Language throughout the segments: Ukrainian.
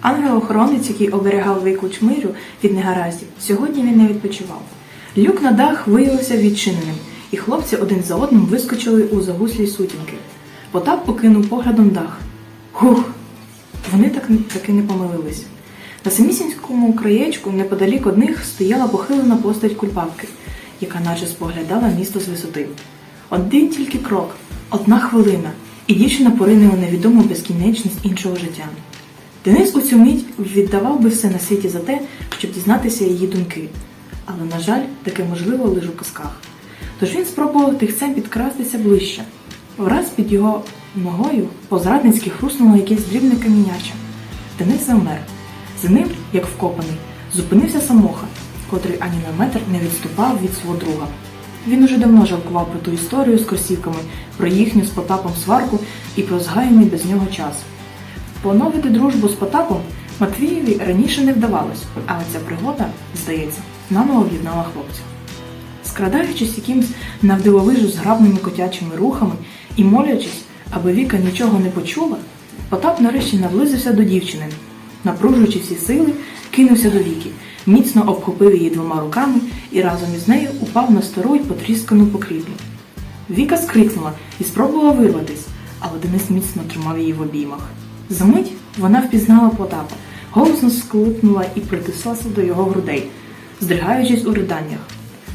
Ангел-охоронець, який оберігав виклич миру від негараздів, сьогодні він не відпочивав. Люк на дах виявився відчиненим, і хлопці один за одним вискочили у загуслі сутінки. Потап покинув поглядом дах. Хух! Вони так таки не помилились. На самісінькому краєчку, неподалік одних, стояла похилена постать кульбабки, яка наче споглядала місто з висоти. Один тільки крок, одна хвилина, і дівчина порине у невідому безкінечність іншого життя. Денис у цю мить віддавав би все на світі за те, щоб дізнатися її думки. Але, на жаль, таке можливо лише у казках. Тож він спробував тихцем підкрастися ближче. Враз під його ногою по-зрадницьки хруснуло якесь дрібне каміняче. Денис завмер. За ним, як вкопаний, зупинився самоха, котрий ані на метр не відступав від свого друга. Він уже давно жалкував про ту історію з кросівками, про їхню з Потапом сварку і про згаяний без нього час. Поновити дружбу з Потапом Матвієві раніше не вдавалось, але ця пригода, здається, наново об'єднала хлопців. Скрадаючись якимсь навдивовижу зграбними котячими рухами і молячись, аби Віка нічого не почула, Потап нарешті наблизився до дівчини. Напружуючи всі сили, кинувся до Віки, міцно обхопив її двома руками і разом із нею упав на стару й потріскану покрівлю. Віка скрикнула і спробувала вирватись, але Денис міцно тримав її в обіймах. Замить вона впізнала Потапа, голосно склипнула і притислася до його грудей, здригаючись у риданнях.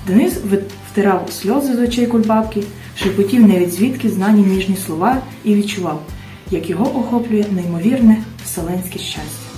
Денис втирав сльози з очей кульбабки, шепотів не від звідки знані ніжні слова і відчував, як його охоплює неймовірне вселенське щастя.